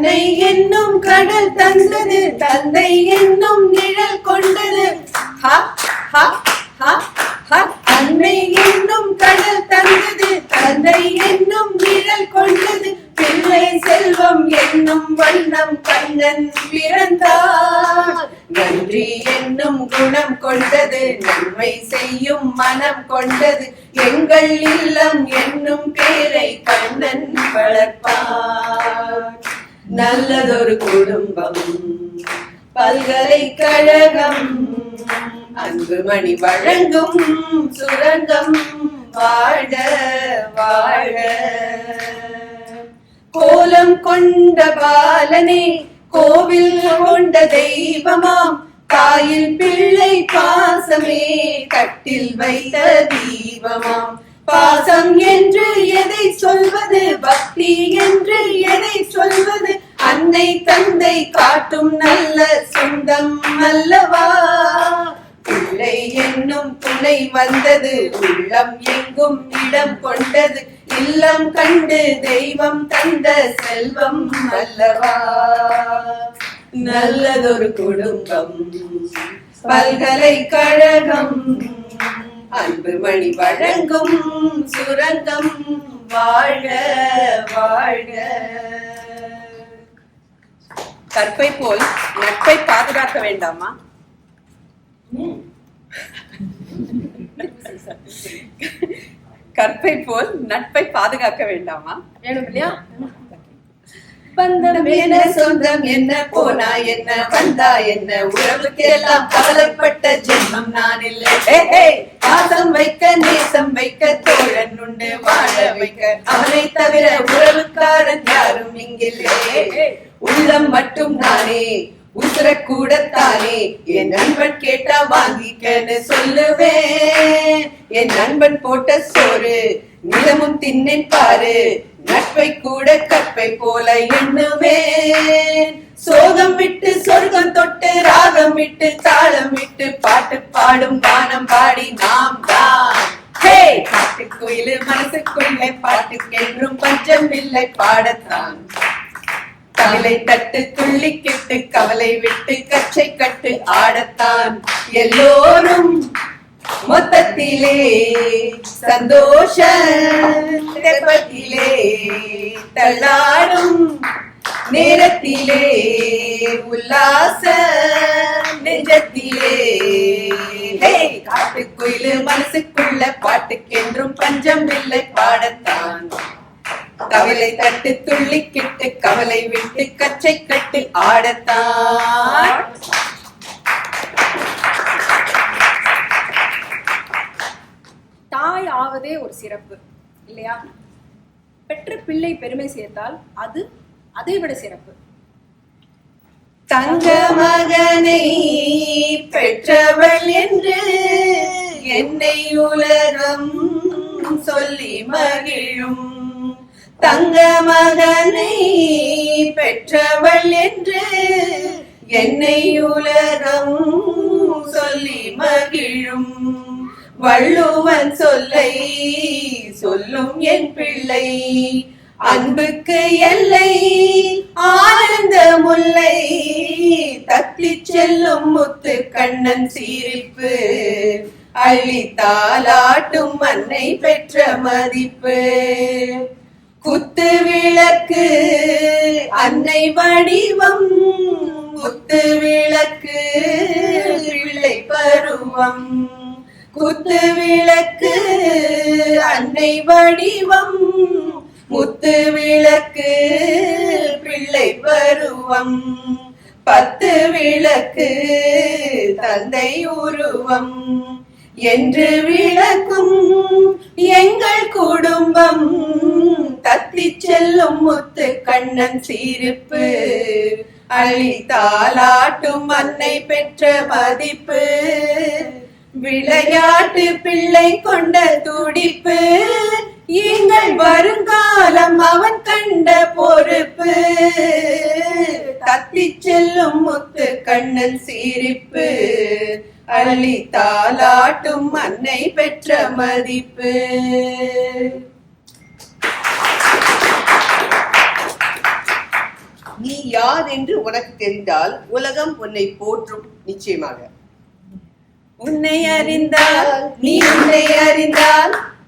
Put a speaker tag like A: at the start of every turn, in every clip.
A: அன்னை என்னும் கடல் தந்தது தந்தை என்னும் நிழல் கொண்டது. ஹ, அன்னை என்னும் கடல் தந்தது தந்தை என்னும் நிழல் கொண்டது. பிள்ளை செல்வம் என்னும் வண்ணம் கண்ணன் பிறந்தார். நன்றி என்னும் குணம் கொண்டது நன்மை செய்யும் மனம் கொண்டது. எங்கள் இல்லம் என் நல்லதொரு குடும்பம். பல்கலைக்கழகம் அன்புமணி வழங்கும் சுரங்கம். வாழ வாழ. கோலம் கொண்ட பாலனே கோவில் கொண்ட தெய்வமாம். தாயில் பிள்ளை பாசமே கட்டில் வைத்த தீபமாம். பாசம் என்று எதை சொல்வது? பக்தி என்று எதை சொல்வது? அன்னை தந்தை காட்டும் நல்ல சொந்தம் அல்லவா? பிள்ளை என்னும் துணை வந்தது உள்ளம் எங்கும் இடம் கொண்டது இல்லம் கண்டு தெய்வம் தந்த செல்வம் அல்லவா? நல்லதொரு குடும்பம் பல்கலைக்கழகம் அன்பு மணி வழங்கும் சுரங்கம் வாழ்க வாழ்க
B: கற்பை போல் நட்பை பாதுகாக்க வேண்டாமா? கற்பை போல் நட்பை பாதுகாக்க வேண்டாமா?
C: வேணும் இல்லையா
A: பந்தம் என்ன சொந்தம் என்ன போனா என்ன வந்தா என்ன உறவுக்கு எல்லாம் கவலைப்பட்ட ஜென்மம் நான் இல்லை. பாசம் வைக்க நேசம் வைக்க தோழன் உண்டு வாழ வைக்க. அவனை தவிர உறவுக்காரன் யாரும் இங்கில்லை. உள்ளம் மட்டும் நானே உசுர கூடத்தானே என் நண்பன் கேட்டா வாங்கிக்கன்னு சொல்லுவேன். என் நண்பன் போட்ட சோறு நிலமும் தின்னேன் பாரு நட்பை கூட கற்பை போல எண்ணுவேன். சோகம் விட்டு சொர்க்கம் தொட்டு ராகம் விட்டு தாளம் விட்டு பாட்டு பாடும் கானம் பாடி நாம் தான். ஹே பாட்டுக்குயிலு மனசுக்குள்ளே பாட்டுக்கென்றும் பஞ்சம் இல்லை பாடத்தான். கவலை தட்டு துள்ளி கெட்டு கவலை விட்டு கச்சை கட்டு ஆடத்தான் எல்லோரும் மொத்தத்திலே சந்தோஷத்திலே தள்ளாடும் நேரத்திலே உல்லாச நெஞ்சத்திலே. காட்டுக்குயில் மனசுக்குள்ள பாட்டுக்கென்றும் பஞ்சம் இல்லை பாடத்தான் கவலை தட்டு துள்ளி கிட்டு கவலை விட்டு கச்சை கட்டு ஆடத்தான்.
C: தாய் ஆவதே ஒரு சிறப்பு இல்லையா? பெற்ற பிள்ளை பெருமை சேர்த்தால் அது அதை விட சிறப்பு.
A: தங்க மகனை பெற்றவள் என்று என்னை உலகம் சொல்லி மகிழும். தங்க மகனை பெற்றவள் என்று என்னை உலகம் சொல்லி மகிழும். வள்ளுவன் சொல்லை சொல்லும் என் பிள்ளை. அன்புக்கு எல்லை ஆனந்த முல்லை. தத்தி செல்லும் முத்து கண்ணன் சீரிப்பு. அழித்தாலாட்டும் தாலாட்டும் அன்னை பெற்ற மதிப்பு. குத்து விளக்கு அன்னை வடிவம். குத்து விளக்கு பிள்ளை பருவம். குத்து விளக்கு அன்னை வடிவம். முத்து விளக்கு பிள்ளை பருவம். பத்து விளக்கு தந்தை உருவம். என்று விளக்கும் எங்கள் குடும்பம். தத்தி செல்லும் முத்து கண்ணன் சீருப்பு. அள்ளி தாளாட்டும் அன்னை பெற்ற மதிப்பு. விளையாட்டு பிள்ளை கொண்ட துடிப்பு. எங்கள் வருங்காலம் அவன் கண்ட பொறுப்பு. தத்தி செல்லும் முத்து கண்ணன் சீரிப்பு. அள்ளி தாலாட்டும் அன்னை பெற்ற மதிப்பு. நீ யார் என்று உனக்கு தெரிந்தால் உலகம் உன்னை போற்றும் நிச்சயமாக.
B: உன்னை அறிந்தால்
A: நீ உன்னை அறிந்தால்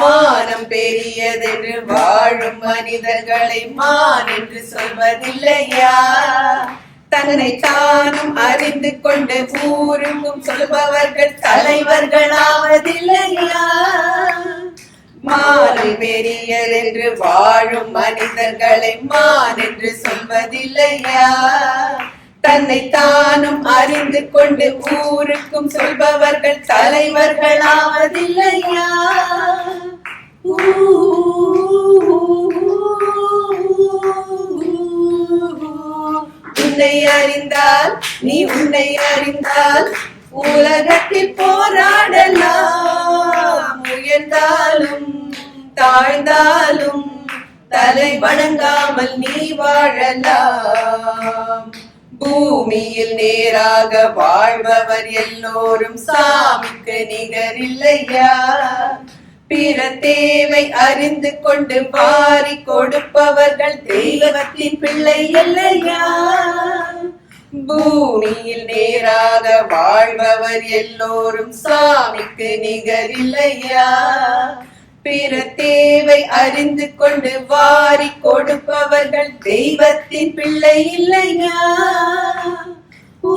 A: மானம் பெரியதென்று வாழும் மனிதர்களை மான் என்று சொல்வதில்லையா? தன்னை தானும் அறிந்து கொண்டு ஊருக்கும் சொல்பவர்கள் தலைவர்களாவதில்லையா? மாலை பெரியர் என்று வாழும் மனிதர்களை மான் என்று சொல்வதில்லையா? தன்னை தானும் அறிந்து கொண்டு ஊருக்கும் சொல்பவர்கள் தலைவர்களாவதில்லையா? உன்னை அறிந்தால் நீ உன்னை அறிந்தால் உலகத்தில் போராடலாம். உயர்ந்தாலும் தாழ்ந்தாலும் தலை வணங்காமல் நீ வாழலாம். பூமியில் நேராக வாழ்பவர் எல்லோரும் சாமிக்கு நிகரில்லையா? பிற தேவை அறிந்து கொண்டு வாரி கொடுப்பவர்கள் தெய்வத்தின் பிள்ளை இல்லையா பூமியில் நேராக வாழ்பவர் எல்லோரும் சாமிக்கு நிகரில்லையா? பிற தேவை அறிந்து கொண்டு வாரி கொடுப்பவர்கள் தெய்வத்தின் பிள்ளை இல்லையா? ஊ,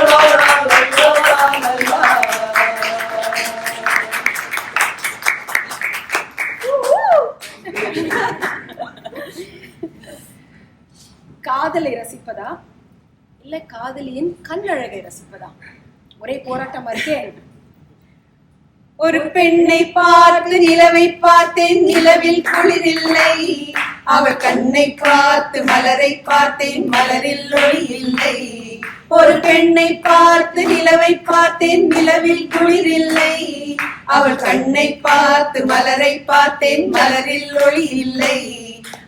C: காதலை ரசிப்பதா? இல்ல காதலியின் கண்ணழகை ரசிப்பதா? ஒரே போராட்டம் இருக்கே.
A: ஒரு பெண்ணை பார்த்து நிலவை பார்த்தேன். நிலவில் குளிரில்லை. அவள் கண்ணை பார்த்து மலரை பார்த்தேன். மலரில் ஒளி இல்லை. ஒரு பெண்ணை பார்த்து நிலவை பார்த்தேன். நிலவில் குளிரில்லை. அவள் கண்ணை பார்த்து மலரை பார்த்தேன். மலரில் ஒளி இல்லை.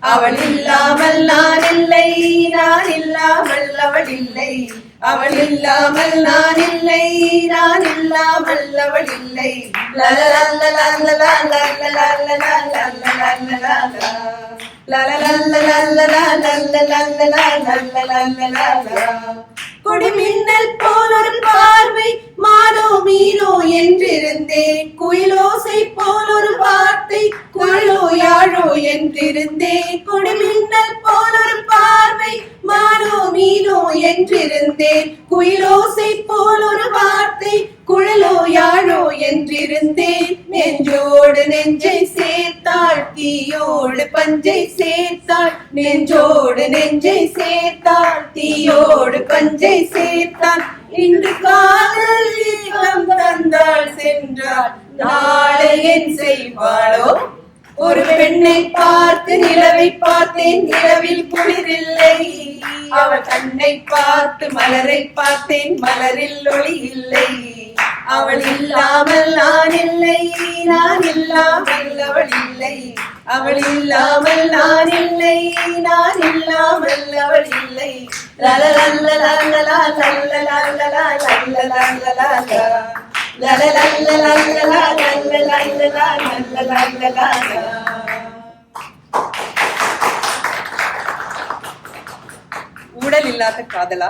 A: அவள் இல்லாமல் நான் இல்லை நான் இல்லாமல் அவள் இல்லை அவள் இல்லாமல் நான் இல்லை நான் இல்லாமல் அவள் இல்லை கொடி மின்னல் போல் ஒரு பார்வை மானோ மீனோ என்றிருந்தேன் குயிலோசை போல் ஒரு வார்த்தை யாழோ யாழோ என் திருந்தே. கொடுமின்னல் போல் ஒரு பார்வை மானோ மீனோ என்றிருந்தேன் குயிலோசை போல் ஒரு வார்த்தை குழலோ யாழோ என்றிருந்தேன் நெஞ்சோடு நெஞ்சை சேர்த்தாள் தீயோடு பஞ்சை சேர்த்தாள். நெஞ்சோடு நெஞ்சை சேர்த்தாள் தீயோடு பஞ்சை சேர்த்தாள். இன்று காதல் தந்தாள் சென்றாள். நாளை என் செய்வாளோ? ஒரு பெண்ணை பார்த்து நிலவை பார்த்தேன். நிலவில் குளிரில்லை. அவள் கண்ணை பார்த்து மலரை பார்த்தேன். மலரில் ஒளி இல்லை. அவள் இல்லாமல் நான் இல்லை. நான் இல்லாமல் அவள் இல்லை. அவள் இல்லாமல் நான் இல்லை. நான் இல்லாமல் அவள் இல்லை. லலலல்லலல்லலா, லல்லலல்லலா, லல்லலல்லலா. லலலல்லலல்லலா, லல்லலல்லலா, லல்லலல்லலா.
B: ஊடல் இல்லாத காதலா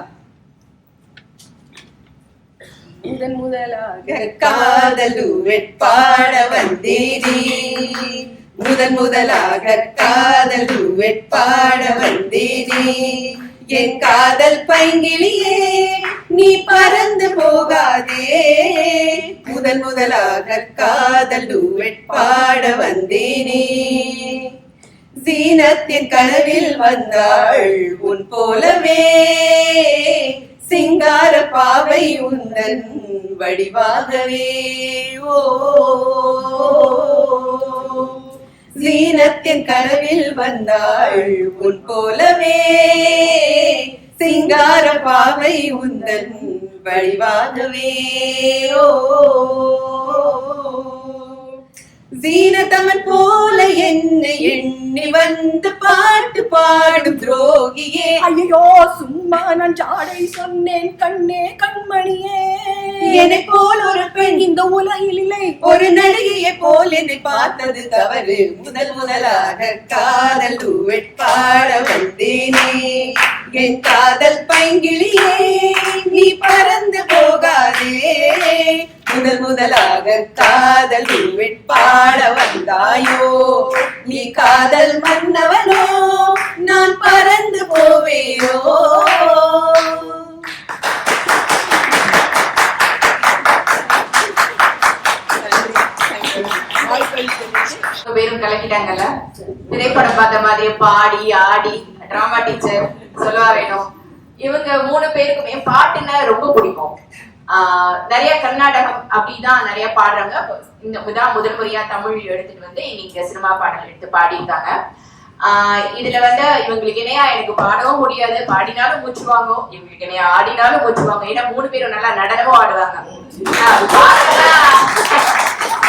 C: முதன் முதலாக
A: காதல் duet பாட வந்தேனே முதன் முதலாக காதல் duet பாட வந்தேனே என் காதல் பைங்கிலியே நீ பறந்து போகாதே. முதன் முதலாக காதல் டூவெட் பாட வந்தேனே. சீனத்தின் கனவில் வந்தாள் உன் போலவே. சிங்கார பாவை உந்தன் வடிவாகவே. ஓ. சீனத்தின் கனவில் வந்தாள் உன் போலவே. சிங்கார பாவை உந்தன் வழிவாகவே ஓ. சீனத்தமன் போல என்னை எண்ணி வந்து பாட்டு பாடும் துரோகியே.
C: ஐயோ சும்மா நான் ஜாடை சொன்னேன் கண்ணே கண்மணியே.
A: என்னை போல் ஒரு பெண்
C: இந்த உலகில் இல்லை.
A: ஒரு நடிகையை போல் என்னை பார்த்தது தவறு. முதல் முதலாக காதல் duet பாட வந்தேனே. என் காதல் பைங்கிளியே நீ பறந்து போகாதே. முதல் முதலாக காதல் பாட வந்தாயோ? நீ காதல் மன்னவனோ? நான் பறந்து போவேயோ?
D: பேரும் கலக்கிட்டாங்கல்ல? திரைப்படம் பார்த்த மாதிரி பாடி ஆடி டிராமா டீச்சர் சொல்லுவா வேணும்? இவங்க மூணு பேருக்குமே பாட்டுன்னா ரொம்ப பிடிக்கும். நிறைய கர்நாடகம் அப்படிதான் நிறைய பாடுறாங்க. இந்த இதான் முதல் முறையா தமிழ் எடுத்துட்டு வந்து இன்னைக்கு சினிமா பாடல் எடுத்து பாடியிருக்காங்க. ஆஹ் இதுல வந்து இவங்களுக்கு இணையா எனக்கு பாடவும் முடியாது. பாடினாலும் மூச்சு வாங்கும் இவங்களுக்கு இணையா ஆடினாலும் மூச்சு வாங்கும் ஏன்னா மூணு பேரும் நல்லா நடனமும் ஆடுவாங்க.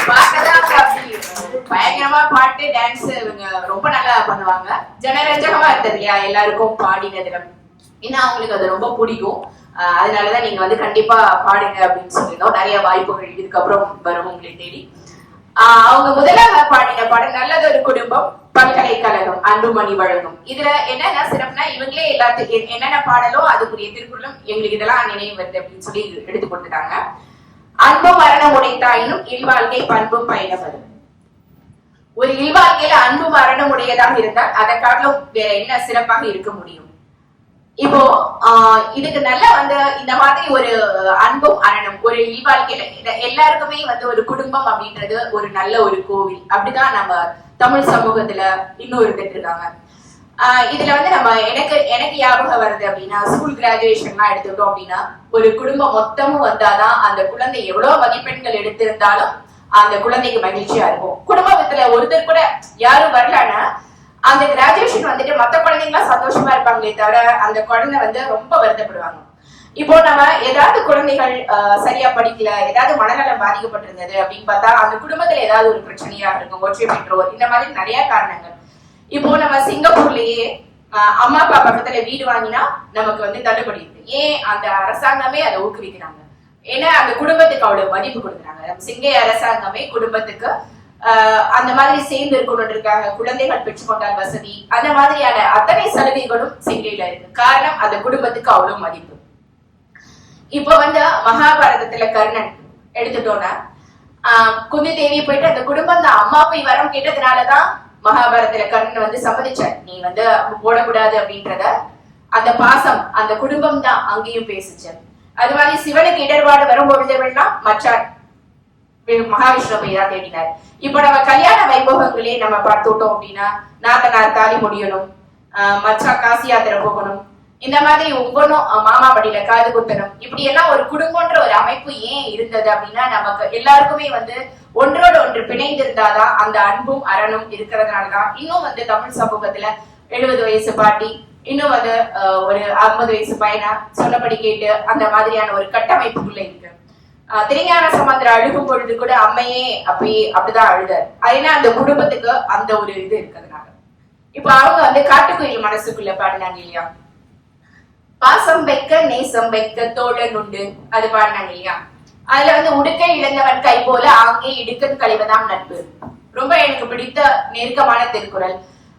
D: பார்க்கதான் பயங்கரமா பாட்டு டான்ஸ் இவங்க ரொம்ப நல்லா பண்ணுவாங்க. ஜனரஞ்சகமா இருந்தது இல்லையா? எல்லாருக்கும் பாடினதுல ஏன்னா அவங்களுக்கு அது ரொம்ப பிடிக்கும். அதனாலதான் நீங்க வந்து கண்டிப்பா பாடுங்க அப்படின்னு சொல்லியிருந்தோம். நிறைய வாய்ப்புகள் இதுக்கப்புறம் வரும் உங்களை தேடி. ஆஹ் அவங்க முதலாக பாடின பாடல் நல்லது ஒரு குடும்பம் பல்கலைக்கழகம் அன்புமணி வழங்கும். இதுல என்னென்ன சிறப்புனா இவங்களே எல்லாத்துக்கும் என்னென்ன பாடலோ அதுக்குரிய திருக்குறளும் எங்களுக்கு இதெல்லாம் நினைவு வருது அப்படின்னு சொல்லி எடுத்து கொடுத்துட்டாங்க. அன்பும் மரணம் உடைத்தாயினும் இல்வாழ்க்கை பண்பும் பயணம் வரும் ஒரு இல்வாழ்க்கையில அன்பு மரணம் உடையதாக இருந்தால் அதை காட்டிலும் வேற என்ன சிறப்பாக இருக்க முடியும்? இப்போ ஆஹ் இதுக்கு நல்ல வந்து இந்த மாதிரி ஒரு அன்பும் அரணம் ஒரு இல்வாழ்க்கையில எல்லாருக்குமே வந்து ஒரு குடும்பம் அப்படின்றது ஒரு நல்ல ஒரு கோவில். அப்படிதான் நம்ம தமிழ் சமூகத்துல இன்னும் இருந்துட்டு இருக்காங்க ஆஹ் இதுல வந்து நம்ம எனக்கு எனக்கு ஞாபகம் வருது அப்படின்னா ஸ்கூல் கிராஜுவேஷன்லாம் எடுத்துக்கிட்டோம் அப்படின்னா ஒரு குடும்பம் மொத்தமும் வந்தாதான் அந்த குழந்தை எவ்வளவு மதிப்பெண்கள் எடுத்திருந்தாலும் அந்த குழந்தைக்கு மகிழ்ச்சியா இருக்கும். குடும்பத்துல ஒருத்தர் கூட யாரும் வரலன்னா அந்த கிராஜுவேஷன் வந்துட்டு மத்த குழந்தைங்களா சந்தோஷமா இருப்பாங்களே தவிர அந்த குழந்தை வந்து ரொம்ப வருத்தப்படுவாங்க. இப்போ நம்ம ஏதாவது குழந்தைகள் ஆஹ், சரியா படிக்கல ஏதாவது மனநலம் பாதிக்கப்பட்டிருந்தது அப்படின்னு பார்த்தா அந்த குடும்பத்துல ஏதாவது ஒரு பிரச்சனையா இருக்கும் ஒற்றை பெற்றோர் இந்த மாதிரி நிறைய காரணங்கள். இப்போ நம்ம சிங்கப்பூர்லயே ஆஹ், அம்மா அப்பா பக்கத்துல வீடு வாங்கினா நமக்கு வந்து தள்ளுபடி இருக்கு. ஏன் அந்த அரசாங்கமே அதை ஊக்குவிக்கிறாங்க? ஏன்னா அந்த குடும்பத்துக்கு அவ்வளவு மதிப்பு கொடுக்குறாங்க. நம்ம சிங்கை அரசாங்கமே குடும்பத்துக்கு அந்த மாதிரி சேர்ந்து இருக்கணும்ன்றதுக்காக குழந்தைகள் பெற்றுக்கொண்டால் வசதி. அந்த மாதிரியான அத்தனை சலுகைகளும் சிங்கையில இருக்கு. காரணம் அந்த குடும்பத்துக்கு அவ்வளவு மதிப்பு. இப்போ வந்து மகாபாரதத்துல கர்ணன் எடுத்துட்டோம்னா ஆஹ் குந்தி தேவி போயிட்டு அந்த குடும்பம் தான். அம்மா போய் வரம் கேட்டதுனாலதான் மகாபாரதத்துல கர்ணன் வந்து சம்மதிச்சார். நீ வந்து போடக்கூடாது அப்படின்றத அந்த பாசம் அந்த குடும்பம் தான் அங்கேயும் பேசிச்சு. அது மாதிரி சிவனுக்கு இடர்பாடு வரும்பொழுது வேணா மற்றார் மகாவிஷ்ணு போய் தேடினார். இப்ப நம்ம கல்யாண வைபோகங்களே நம்ம பார்த்துட்டோம் அப்படின்னா நாத்தனார் தாலி முடியணும் ஆஹ் மச்சா காசி யாத்திரை போகணும் இந்த மாதிரி ஒவ்வொன்றும் மாமா படியில காது குத்தணும். இப்படி எல்லாம் ஒரு குடும்பம்ன்ற ஒரு அமைப்பு ஏன் இருந்தது அப்படின்னா நமக்கு எல்லாருக்குமே வந்து ஒன்றோடு ஒன்று பிணைந்து இருந்தாதான் அந்த அன்பும் அரணும் இருக்கிறதுனாலதான். இன்னும் வந்து தமிழ் சமூகத்துல எழுபது வயசு பாட்டி இன்னும் வந்து ஒரு ஐம்பது வயசு பையனா சொன்னபடி கேட்டு அந்த மாதிரியான ஒரு கட்டமைப்புக்குள்ள இருக்கு. திருஞான சம்பந்தர் அழுகும் பொழுது கூட அம்மையே அப்படியே அப்படிதான் அழுதாரு. ஏன்னா அந்த குடும்பத்துக்கு அந்த ஒரு இது இருக்கிறதுனால. இப்ப அவங்க வந்து காட்டுக்குயில் மனசுக்குள்ள பாடினாங்க இல்லையா? பாசம் வைக்க நேசம் வைக்க தோழன் உண்டு அது பாடினாங்க இல்லையா? அதுல வந்து உடுக்கை இழந்தவன் கை போல ஆங்கே இடுக்கன் கழிவதாம் நட்பு. ரொம்ப எனக்கு பிடித்த நெருக்கமான திருக்குறள்.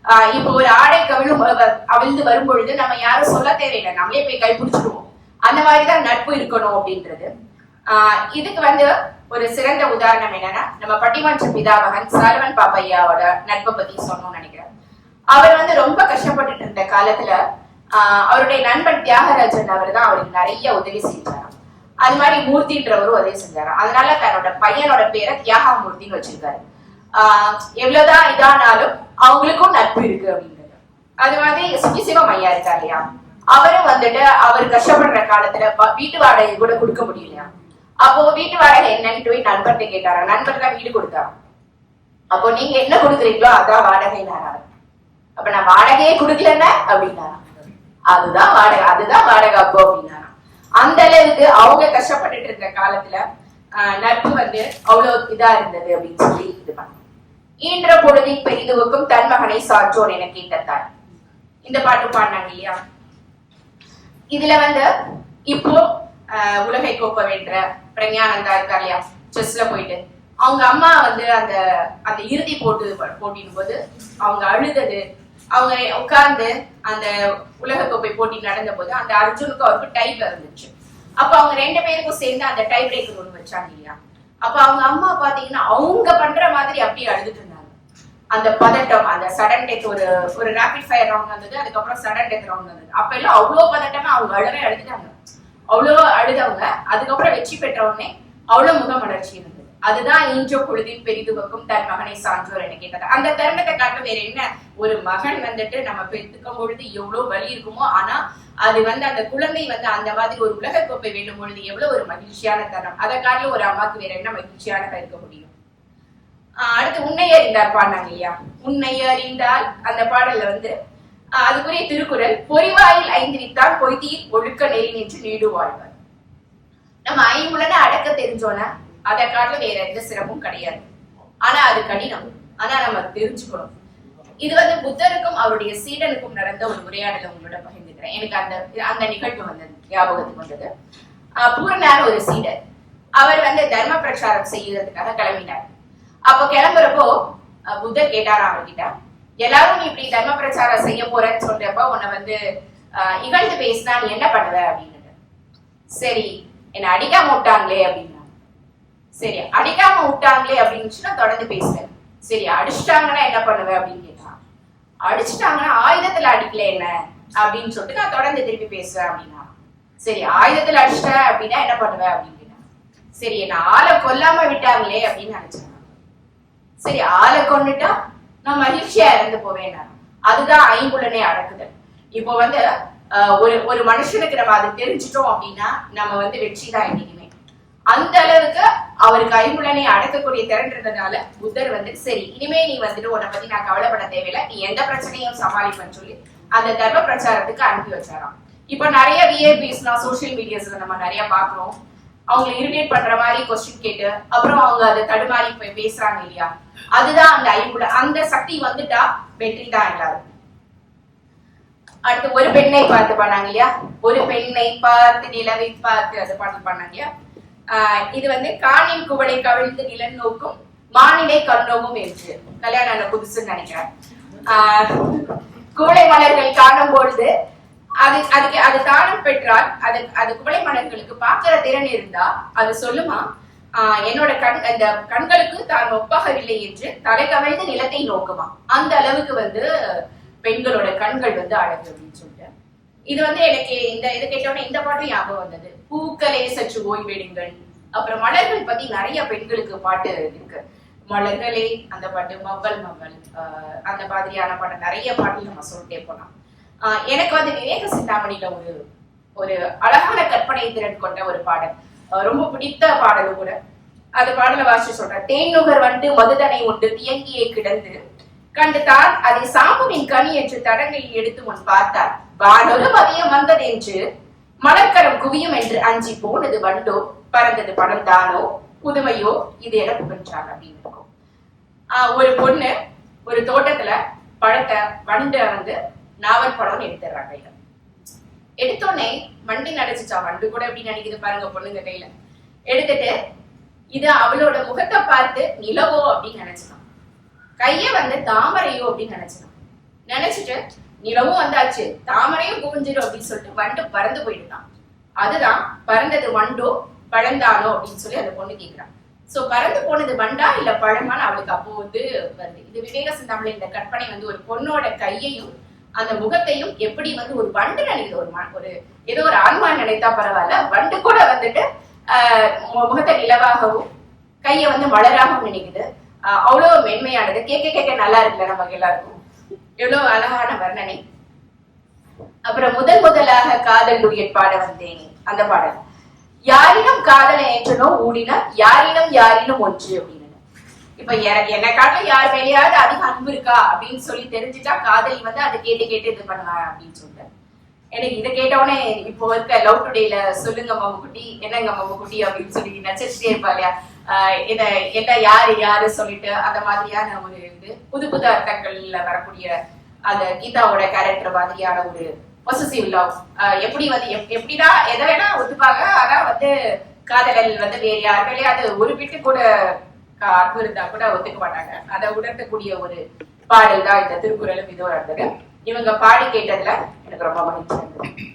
D: ஆஹ் இப்போ ஒரு ஆடை கவிழும் அவிழ்ந்து வரும் பொழுது நம்ம யாரும் சொல்ல தேவையில்லை. நம்மளே போய் கைபுடிச்சிருவோம் அந்த மாதிரிதான் நட்பு இருக்கணும் அப்படின்றது. இதுக்கு வந்து ஒரு சிறந்த உதாரணம் என்னன்னா நம்ம பட்டிமன்ற பிதாமகன் சாலவன் பாப்பையாவோட நட்பை பத்தி சொன்னோம்னு நினைக்கிறேன். அவர் வந்து ரொம்ப கஷ்டப்பட்டுட்டு இருந்த காலத்துல ஆஹ் அவருடைய நண்பன் தியாகராஜன் அவர் தான் அவருக்கு நிறைய உதவி செஞ்சாராம். அது மாதிரி மூர்த்தின்றவரும் உதவி செஞ்சாராம். அதனால தன்னோட பையனோட பேரை தியாகமூர்த்தின்னு வச்சிருக்காரு. ஆஹ் எவ்வளவுதான் இதானாலும் அவங்களுக்கும் நட்பு இருக்கு அப்படின்றது. அது மாதிரி சுகிசிவம் ஐயா இருக்கார் இல்லையா? அவரும் வந்துட்டு அவர் கஷ்டப்படுற காலத்துல வீட்டு வாடகை கூட கொடுக்க முடியலையா? அப்போ வீட்டு வாடகை என்னன்னு போய் நண்பர்கிட்ட கேட்டாரா? நண்பர் தான் வீடு கொடுத்தாரா? அப்போ நீங்க என்ன கொடுக்குறீங்களோ அதான் வாடகை அப்ப நான் வாடகையே கொடுக்கலன்னா அப்படின்னாரா? அதுதான் வாடகை அதுதான் வாடகை அப்போ அப்படின்னாரா? அந்த அளவுக்கு அவங்க கஷ்டப்பட்டுட்டு இருந்த காலத்துல ஆஹ், நட்பு வந்து அவ்வளவு இதா இருந்தது அப்படின்னு சொல்லி இது பண்ணாங்க ஈன்ற பொழுதின் பெரிதுவுக்கும் தன் மகனை சாற்றோன் என கேட்ட இந்த பாட்டு பாடினாங்க இல்லையா? இதுல வந்து இப்போ உலகை கோப்பை வென்ற பிரஞானந்தா இருக்கா இல்லையா செஸ்ல போயிட்டு. அவங்க அம்மா வந்து அந்த அந்த இறுதி போட்டு போட்டியின் போது அவங்க அழுதது அவங்க உட்கார்ந்து அந்த உலக கோப்பை போட்டி நடந்த போது அந்த அர்ஜுனுக்கு அவருக்கு டைப் இருந்துச்சு அப்ப அவங்க ரெண்டு பேருக்கும் சேர்ந்து அந்த டை பிரேக்கர் ஒண்ணு வச்சாங்க இல்லையா? அப்ப அவங்க அம்மா பாத்தீங்கன்னா அவங்க பண்ற மாதிரி அப்படியே அழுதுட்டு இருந்தாங்க. அந்த பதட்டம் அந்த சடன் டெத் ஒரு ஒரு ரேபிட் ஃபயர் ரவுண்ட் வந்தது அதுக்கப்புறம் சடன் டெத் ரவுண்ட் வந்தது. அப்ப எல்லாம் அவ்வளவு பதட்டமா அவங்க அழவே அழுதுட்டாங்க. அவ்வளோ அழுதவங்க. அதுக்கப்புறம் வெற்றி பெற்ற உடனே அவ்வளவு முகமலர்ச்சி இருந்தது. அதுதான் ஈஞ்சோ பொழுதின் பெரிதுவக்கும் தன் மகனை சான்றோர் என கேட்டது. அந்த தருணத்தை காட்ட வேற என்ன? ஒரு மகன் வந்துட்டு நம்ம பெற்றுக்கும் பொழுது எவ்வளவு வலி இருக்குமோ ஆனா அது வந்து அந்த குழந்தை வந்து அந்த மாதிரி ஒரு உலக கோப்பை வேண்டும் பொழுது எவ்வளவு ஒரு மகிழ்ச்சியான தருணம். அதை காட்டிலும் ஒரு அம்மாக்கு வேற என்ன மகிழ்ச்சியானதா இருக்க முடியும்? அடுத்து உன்னை அறிந்தார் பாடினாங்க இல்லையா? உன்னை அறிந்தால் அந்த பாடல்ல வந்து அதுக்குரிய திருக்குறள் பொறிவாயில் ஐந்திரித்தால் பொய்தியில் ஒழுக்க நெறி நின்று நீடு வாழ்வர் நம்ம ஐம்புலனை அடக்க தெரிஞ்சோன்னா அதை காட்டில வேற எந்த சிறப்பும் கிடையாது. ஆனா அது கடினம். ஆனா நம்ம தெரிஞ்சுக்கணும். இது வந்து புத்தருக்கும் அவருடைய சீடனுக்கும் நடந்த ஒரு உரையாடலை உங்களோட பகிர்ந்துக்கிறேன். எனக்கு அந்த அந்த நிகழ்வு வந்து ஞாபகத்துக்கு வந்தது. ஆஹ் ஒரு சீடர் அவர் வந்து தர்ம பிரச்சாரம் செய்யறதுக்காக கிளம்பினார். அப்போ கிளம்புறப்போ புத்தர் கேட்டாரா அவர்கிட்ட எல்லாரும் நீ இப்படி தர்ம பிரச்சாரம் செய்ய போறேன்னு சொல்றப்ப உன்னை வந்து இகழ்ந்து பேசினா நீ என்ன பண்ணுவ அப்படின்னு சரி என்ன அடிக்காம விட்டாங்களே அப்படின்னா. சரி அடிக்காம விட்டாங்களே அப்படின்னு நான் தொடர்ந்து பேசுறேன் சரி அடிச்சிட்டாங்கன்னா என்ன பண்ணுவேன் அப்படின்னு கேட்டான் அடிச்சிட்டாங்கன்னா ஆயுதத்துல அடிக்கல என்ன? அப்படின்னு சொல்லிட்டு நான் தொடர்ந்து திருப்பி பேசுவேன் அப்படின்னா. சரி ஆயுதத்துல அடிச்சிட்ட அப்படின்னா என்ன பண்ணுவேன் அப்படின்னு சரி என்ன ஆளை கொல்லாம விட்டாங்களே அப்படின்னு நினைச்சாங்க சரி ஆளை கொண்டுட்டா நான் மகிழ்ச்சியா இறந்து போவேன் நான். அதுதான் ஐம்புலனை அடக்குதல். இப்போ வந்து ஒரு ஒரு மனுஷனுக்கு நம்ம அதை தெரிஞ்சிட்டோம் அப்படின்னா நம்ம வந்து வெற்றி தான் என்னைக்குமே அந்த அளவுக்கு அவருக்கு ஐம்புலனை அடக்கக்கூடிய திறன் இருந்ததுனால புத்தர் வந்து சரி இனிமே நீ வந்துட்டு உன்னை பத்தி நான் கவலைப்பட தேவையில்லை. நீ எந்த பிரச்சனையும் சமாளிப்பேன்னு சொல்லி அந்த தர்ம பிரச்சாரத்துக்கு அனுப்பி வச்சாராம். இப்ப நிறைய விஐபிஸ்லாம் சோசியல் மீடியாஸ்ல நம்ம நிறைய பாக்குறோம் அவங்களை இரிட்டேட் பண்ற மாதிரி கொஸ்டின் கேட்டு அப்புறம் அவங்க அதை தடுமாறி போய் பேசுறாங்க இல்லையா? அதுதான் அந்த ஐம்புட அந்த சக்தி வந்துட்டா வெற்றி தான் எல்லாரும். அடுத்து ஒரு பெண்ணை பார்த்து பண்ணாங்க இல்லையா? ஒரு பெண்ணை பார்த்து நிலவை பார்த்து அது பார்த்து பண்ணாங்க இல்லையா? ஆஹ் இது வந்து காணின் குவளை கவிழ்ந்து நிலன் நோக்கும் மானிடை கண்ணோவும் என்று. கல்யாணம் ஆன புதுசுன்னு நினைக்கிறேன். ஆஹ் குவளை மலர்கள் காணும் பொழுது அது அதுக்கு அது தானம் பெற்றால் அது அது குவளை மன்னர்களுக்கு பார்க்கிற திறன் இருந்தா அது சொல்லுமா ஆஹ் என்னோட கண் அந்த கண்களுக்கு தான் ஒப்பாகவில்லை என்று தலை கவிழ்ந்து நிலத்தை நோக்குமா? அந்த அளவுக்கு வந்து பெண்களோட கண்கள் வந்து அழகு அப்படின்னு சொல்லிட்டு. இது வந்து எனக்கு இந்த இது கேட்டோடனே இந்த பாட்டு ஞாபகம் வந்தது. பூக்களே சற்று ஓய்வெடுங்கள் அப்புறம் மலர்கள் பத்தி நிறைய பெண்களுக்கு பாட்டு இருக்கு. மலர்களே அந்த பாட்டு மவ்வல் மவ்வல் ஆஹ் அந்த மாதிரியான பாட்டு நிறைய பாட்டு நம்ம சொல்லிட்டே போலாம். எனக்கு வந்து விவேக சிந்தாமணியில ஒரு ஒரு அழகான கற்பனை திறன் கொண்ட ஒரு பாடல். ரொம்ப பிடித்த பாடல் கூட. அது பாடல வாசி சொல்றேன். தேன்நுகர் வண்டு மதுதனை உண்டு தியங்கியே கிடந்து. கண்டு தான் அதை சாம்புவின் கனி என்று தடங்கையில் எடுத்து முன் பார்த்தார். வானொரு மதியம் வந்தது என்று மலர்கரம் குவியும் என்று அஞ்சி போனது வண்டோ. பறந்தது படம் தானோ புதுமையோ? இது என புகழ்ச்சாங்க அப்படின்னு இருக்கும். ஆஹ் ஒரு பொண்ணு ஒரு தோட்டத்துல பழத்தை வண்டு வந்து நாவல் படம் எடுத்துடுறாங்க கையில. எடுத்தோடனே வண்டி நடிச்சுச்சா? வண்டு கூட எப்படி நினைக்குது பாருங்க பொண்ணுங்க கையில. எடுத்துட்டு இது அவளோட முகத்தை பார்த்து நிலவோ அப்படின்னு நினைச்சுதான். கைய வந்து தாமரையோ அப்படின்னு நினைச்சுதான். நினைச்சிட்டு நிலவும் வந்தாச்சு தாமரையும் குவிஞ்சிடும் அப்படின்னு சொல்லிட்டு வண்டு பறந்து போயிடுதான். அதுதான் பறந்தது வண்டோ பழந்தானோ அப்படின்னு சொல்லி அந்த பொண்ணு கேக்குறான் சோ பறந்து போனது வண்டா இல்ல பழமான்னு அவளுக்கு அப்போ வந்து வருது. இது விவேக இந்த கற்பனை வந்து ஒரு பொண்ணோட கையையும் அந்த முகத்தையும் எப்படி வந்து ஒரு வண்டு நினைக்குது ஒரு ஒரு ஏதோ ஒரு ஆன்மா நினைத்தா பரவாயில்ல வண்டு கூட வந்துட்டு ஆஹ் முகத்தை நிலவாகவும் கையை வந்து மலராகவும் நினைக்குது. ஆஹ் அவ்வளவு மென்மையானது. கேட்க கேட்க நல்லா இருக்குல்ல நமக்கு எல்லாருக்கும். எவ்வளவு அழகான வர்ணனை. அப்புறம் முதல் முதலாக காதல் டூயட் பாட வந்தேன் அந்த பாடல். யாரினும் காதலை ஏற்றனோ ஊடின யாரினும் யாரினும் ஒன்று அப்படின்னு. இப்ப என்னை காட்டில யார் மேலேயாவது அதிக அன்பு இருக்கா அப்படின்னு சொல்லி தெரிஞ்சுட்டா காதலி வந்து அதை கேட்டு கேட்டு இது பண்ணுவாங்க அப்படின்னு சொல்லிட்டு. எனக்கு இதை கேட்டவுடனே இப்போ இருக்க லவ் டுடேல சொல்லுங்க மம்முக்குட்டி என்னங்க மம்முக்குட்டி அப்படின்னு சொல்லி நச்சரிச்சுட்டே இருப்பா இல்லையா? ஆஹ் இத என்ன யாரு யாரு சொல்லிட்டு அந்த மாதிரியான ஒரு இது புது புது அர்த்தங்கள்ல வரக்கூடிய அந்த கீதாவோட கேரக்டர் மாதிரியான ஒரு பொசசிவ் லவ் எப்படி வந்து எப்- எப்படிதான் எதை வேணா ஒத்துப்பாங்க ஆனா வந்து காதலல் வந்து வேறு யார் அது ஒரு பிட்டு கூட அன்பு இருந்தா கூட ஒத்துக்க மாட்டாங்க. அதை உணர்த்தக்கூடிய ஒரு பாடல் தான் இந்த திருக்குறளும் இதோட இருந்தது இவங்க பாடி கேட்டதுல எனக்கு ரொம்ப மகிழ்ச்சி. இருந்தது